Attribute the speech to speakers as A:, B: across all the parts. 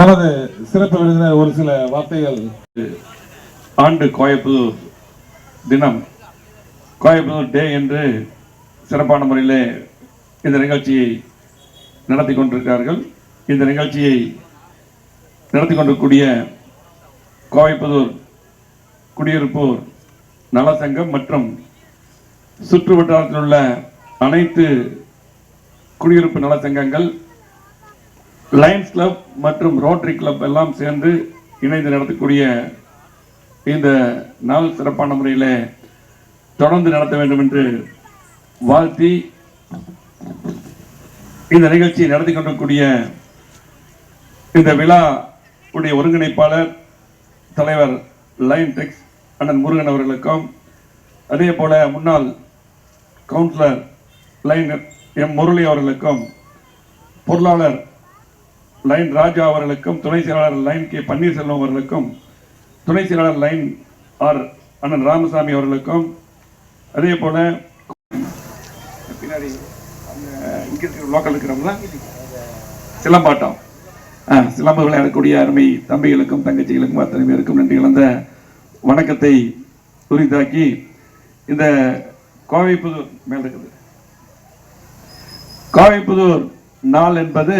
A: நமது சிறப்பு விருந்தினர் ஒரு சில வார்த்தைகள்.
B: ஆண்டு கோயம்புத்தூர் தினம் கோயம்புத்தூர் டே என்று சிறப்பான முறையில் இந்த நிகழ்ச்சியை நடத்தி கொண்டிருக்கிறார்கள். இந்த நிகழ்ச்சியை நடத்தி கொண்டிருக்கூடிய கோயம்புத்தூர் குடியிருப்போர் நலசங்கம் மற்றும் சுற்று வட்டாரத்தில் உள்ள அனைத்து குடியிருப்பு நலச்சங்கங்கள் லயன்ஸ் கிளப் மற்றும் ரோட்டரி கிளப் எல்லாம் சேர்ந்து இணைந்து நடத்தக்கூடிய இந்த நாள் சிறப்பான முறையில் தொடர்ந்து நடத்த வேண்டும் என்று வாழ்த்தி இந்த நிகழ்ச்சியை நடத்தி கொண்டிருக்கூடிய இந்த விழா உடைய ஒருங்கிணைப்பாளர் தலைவர் லைன் டெக்ஸ் அண்ணன் முருகன் அவர்களுக்கும் அதே போல முன்னாள் கவுன்சிலர் லைன் எம் முரளி அவர்களுக்கும் பொருளாளர் லைன் ராஜா அவர்களுக்கும் துணை செயலாளர் லைன் கே பன்னீர்செல்வம் அவர்களுக்கும் துணை செயலாளர் லைன் ஆர் அண்ணன் ராமசாமி அவர்களுக்கும் அதே போல பின்னாடி இங்கே இருக்கிற லோக்கல் இருக்கிறவங்களா? சிலம்பாட்டம். ஆ, சிலம்பு விளையாடக்கூடிய அருமை தம்பிகளுக்கும் தங்கச்சிகளுக்கும் அத்தனை பேருக்கும் நன்றி கலந்த வணக்கத்தை உரித்தாக்கி இந்த கோவைப்புதூர் மேல் இருக்குது. கோவைப்புதூர் நாள் என்பது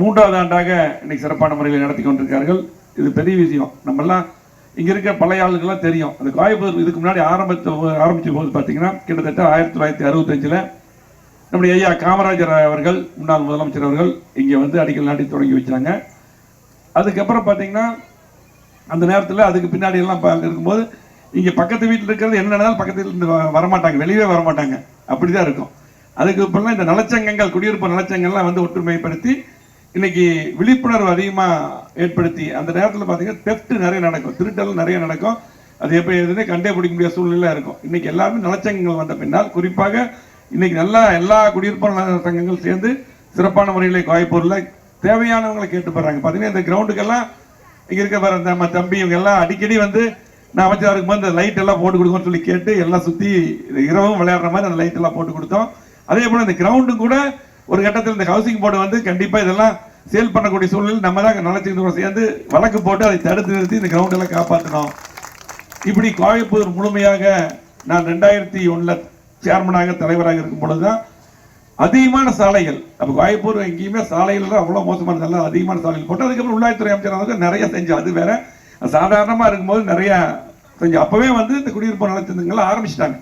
B: மூன்றாவது ஆண்டாக இன்னைக்கு சிறப்பான முறையில் நடத்தி கொண்டிருக்கார்கள் இது பெரிய விஷயம். நம்மெல்லாம் இங்கே இருக்க பழைய ஆளுக்கெல்லாம் தெரியும். அந்த காயப்பதற்கு இதுக்கு முன்னாடி ஆரம்பித்த போது பார்த்தீங்கன்னா கிட்டத்தட்ட ஆயிரத்தி தொள்ளாயிரத்தி அறுபத்தஞ்சில் நம்முடைய ஐயா காமராஜர் அவர்கள் முன்னாள் முதலமைச்சர் அவர்கள் இங்கே வந்து அடிக்கல் நாட்டி தொடங்கி வச்சாங்க. அதுக்கப்புறம் பார்த்தீங்கன்னா அந்த நேரத்தில் அதுக்கு பின்னாடி எல்லாம் இருக்கும்போது இங்கே பக்கத்து வீட்டில் இருக்கிறது என்னென்னாலும் பக்கத்து வீட்டில் இருந்து வரமாட்டாங்க. வெளியவே வரமாட்டாங்க. அப்படி தான் இருக்கும். அதுக்கு இப்பெல்லாம் இந்த நலச்சங்கங்கள் குடியிருப்பு நலச்சங்கள்லாம் வந்து ஒற்றுமைப்படுத்தி இன்னைக்கு விழிப்புணர்வு அதிகமாக ஏற்படுத்தி அந்த நேரத்தில் பார்த்தீங்கன்னா தெஃப்ட் நிறைய நடக்கும். திருட்டல் நிறைய நடக்கும். அது எப்போ எதுனே கண்டே பிடிக்க முடியாத சூழ்நிலையாக இருக்கும். இன்னைக்கு எல்லாருமே நலச்சங்கங்கள் வந்த பின்னால் குறிப்பாக இன்னைக்கு நல்லா எல்லா குடியிருப்பு சங்கங்கள் சேர்ந்து சிறப்பான முறையில் கோயப்பூரில் தேவையானவங்களை கேட்டு போடுறாங்க பார்த்தீங்கன்னா இந்த கிரவுண்டுக்கெல்லாம் இங்கே இருக்க பாரு நம்ம தம்பி இவங்க எல்லாம் அடிக்கடி வந்து நான் அமைச்சராக இருக்கும்போது இந்த லைட் எல்லாம் போட்டு கொடுக்கணும்னு சொல்லி கேட்டு எல்லாம் சுற்றி இரவும் விளையாடுற மாதிரி அந்த லைட் எல்லாம் போட்டு கொடுத்தோம். அதே போல் இந்த கிரவுண்டும் கூட ஒரு கட்டத்தில் இந்த ஹவுசிங் போர்டு வந்து கண்டிப்பாக இதெல்லாம் சேல் பண்ணக்கூடிய சூழ்நிலை நம்ம தான் நலச்சங்கத்தோட சேர்ந்து வழக்கு போட்டு அதை தடுத்து நிறுத்தி இந்த கிரவுண்டெல்லாம் காப்பாற்றணும் இப்படி கோயம்புத்தூர் முழுமையாக நான் ரெண்டாயிரத்தி ஒன்றில் சேர்மனாக தலைவராக இருக்கும் பொழுது தான் அதிகமான சாலைகள் அப்போ கோயம்புத்தூர் எங்கேயுமே சாலைகள் தான் மோசமாக மோசமான அதிகமான சாலைகள் போட்டு அதுக்கப்புறம் உள்ளாட்சித்துறை அமைச்சர் நிறைய செஞ்சு அது வேற சாதாரணமாக இருக்கும்போது நிறைய செஞ்சு அப்போவே வந்து இந்த குடியிருப்பு நலச்சந்தங்கள் ஆரம்பிச்சிட்டாங்க.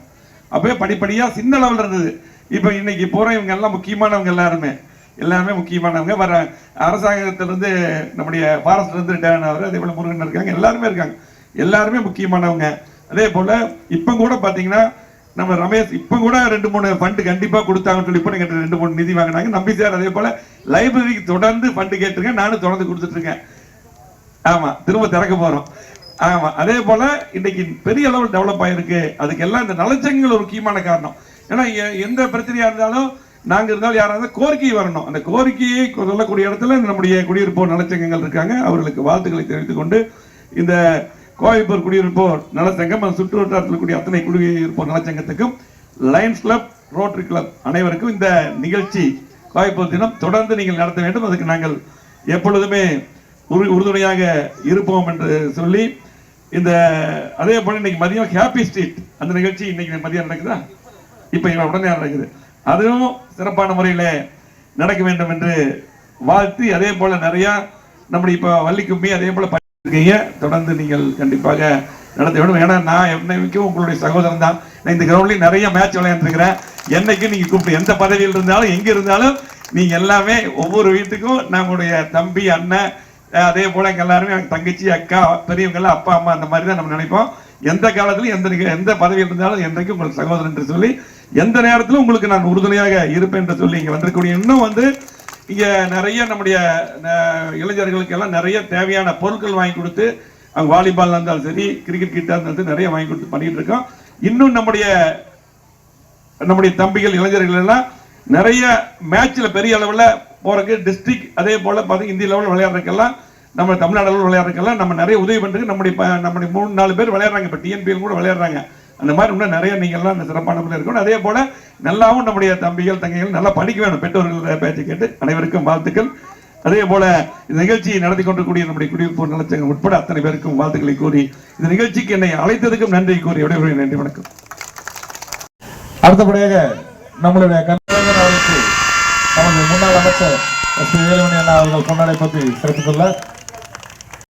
B: அப்பவே படிப்படியாக சின்ன லெவலில் இருந்தது. இப்போ இன்னைக்கு போகிற இவங்க எல்லாம் முக்கியமானவங்க எல்லாருமே. எல்லாருமே முக்கியமானவங்க. வர அரசாங்கத்திலிருந்து நம்முடைய ஃபாரஸ்ட்லேருந்து டேன் ரிட்டையர் ஆனவர் அதே போல் முருகன் இருக்காங்க. எல்லாருமே இருக்காங்க. எல்லாருமே முக்கியமானவங்க. அதே போல் இப்போ கூட பார்த்தீங்கன்னா நம்ம ரமேஷ் இப்போ கூட ரெண்டு மூணு ஃபண்டு கண்டிப்பாக கொடுத்தாங்கன்னு சொல்லி இப்போ எங்கிட்ட ரெண்டு மூணு நிதி வாங்கினாங்க. நம்பி சார் அதே போல் லைப்ரரிக்கு தொடர்ந்து ஃபண்டு கேட்டிருக்கேன். நானும் தொடர்ந்து கொடுத்துட்ருக்கேன். ஆமாம் திரும்ப திறக்க போகிறோம் ஆமாம் அதே போல இன்னைக்கு பெரிய அளவில் டெவலப் ஆகிருக்கு அதுக்கு எல்லாம் இந்த நலச்சங்கங்கள் ஒரு முக்கியமான காரணம். ஏன்னா எ- எந்த பிரச்சனையாக இருந்தாலும் நாங்கள் இருந்தால் யாராவது கோரிக்கை வரணும். அந்த கோரிக்கையை சொல்லக்கூடிய இடத்துல நம்முடைய குடியிருப்போர் நலச்சங்கங்கள் இருக்காங்க. அவர்களுக்கு வாழ்த்துக்களை தெரிவித்துக் கொண்டு இந்த கோயம்புத்தூர் குடியிருப்போர் நலச்சங்கம் அந்த சுற்று வட்டாரத்தில் கூடிய அத்தனை குடியிருப்போர் நலச்சங்கத்துக்கும் லயன்ஸ் கிளப் ரோட்டரி கிளப் அனைவருக்கும் இந்த நிகழ்ச்சி கோயம்புத்தூர் தினம் தொடர்ந்து நீங்கள் நடத்த வேண்டும். அதுக்கு நாங்கள் எப்பொழுதுமே உறு உறுதுணையாக இருப்போம் என்று சொல்லி இந்த அதே போல் இன்னைக்கு மதியம் ஹாப்பி ஸ்ட்ரீட் அந்த நிகழ்ச்சி இன்னைக்கு மதியம் நடக்குதா? இப்போ எங்களை உடனே நடக்குது. அதுவும் சிறப்பான முறையில் நடக்க வேண்டும் என்று வாழ்த்து அதே போல நிறையா நம்முடைய இப்போ வள்ளிக்கும்மி அதே போல இருக்கீங்க தொடர்ந்து நீங்கள் கண்டிப்பாக நடத்த வேண்டும். ஏன்னா நான் என்னைக்கும் உங்களுடைய சகோதரன் தான். நான் இந்த கிரவுண்ட்லயும் நிறைய மேட்ச் விளையாண்டுருக்கிறேன். என்னைக்கும் நீங்கள் கூப்பிட்டு எந்த பதவியில் இருந்தாலும் எங்கே இருந்தாலும் நீங்கள் எல்லாமே ஒவ்வொரு வீட்டுக்கும் நம்முடைய தம்பி அண்ணன் அதே போல் எங்கள் எல்லாருமே எங்கள் தங்கச்சி அக்கா பெரியவங்கெல்லாம் அப்பா அம்மா அந்த மாதிரி தான் நம்ம நினைப்போம். எந்த காலத்துலையும் எந்த எந்த பதவியில் இருந்தாலும் என்றைக்கும் உங்களுக்கு சகோதரன் என்று சொல்லி எந்த நேரத்திலும் உங்களுக்கு நான் உறுதுணையாக இருப்பேன் என்று சொல்லி இங்க வந்திருக்கக்கூடிய இன்னும் வந்து இங்கே நிறைய நம்முடைய இளைஞர்களுக்கு எல்லாம் நிறைய தேவையான பொருட்கள் வாங்கி கொடுத்து அவங்க வாலிபால் இருந்தாலும் சரி கிரிக்கெட் கிட்டாக இருந்தாலும் சரி நிறைய வாங்கி கொடுத்து பண்ணிட்டு இருக்கோம். இன்னும் நம்முடைய நம்முடைய தம்பிகள் இளைஞர்கள் எல்லாம் நிறைய மேட்ச்சில் பெரிய அளவில் போறதுக்கு டிஸ்ட்ரிக்ட் அதே போல் பார்த்தீங்கன்னா இந்திய லெவலில் விளையாடுறதுக்கெல்லாம் நம்ம தமிழ்நாடு அளவில் விளையாடுறதுக்கெல்லாம் நம்ம நிறைய உதவி பண்ணுறதுக்கு நம்முடைய நம்முடைய மூணு நாலு பேர் விளையாடுறாங்க. இப்போ டிஎன்பிஎல் கூட விளையாடுறாங்க. அந்த மாதிரி இன்னும் நிறைய நீங்கள்லாம் இந்த சிறப்பான முறையில் இருக்கணும். அதே போல நல்லாவும் நம்முடைய தம்பிகள் தங்கைகள் நல்லா படிக்க வேணும். பெற்றோர்கள் பேச்சு கேட்டு அனைவருக்கும் வாழ்த்துக்கள். அதே போல இந்த நிகழ்ச்சியை நடத்தி கொண்டிருக்கூடிய நம்முடைய குடியிருப்பு நலச்சங்கம் உட்பட அத்தனை பேருக்கும் வாழ்த்துக்களை கூறி இந்த நிகழ்ச்சிக்கு என்னை அழைத்ததுக்கும் நன்றி கூறி விடைபெறுகிறேன். நன்றி வணக்கம்.
A: அடுத்தபடியாக நம்மளுடைய கண்ணன் அவருக்கு நமது முன்னாள் அமைச்சர் எஸ். பி அண்ணா அவர்கள் பொன்னாடை பற்றி சிறப்பித்துள்ளார்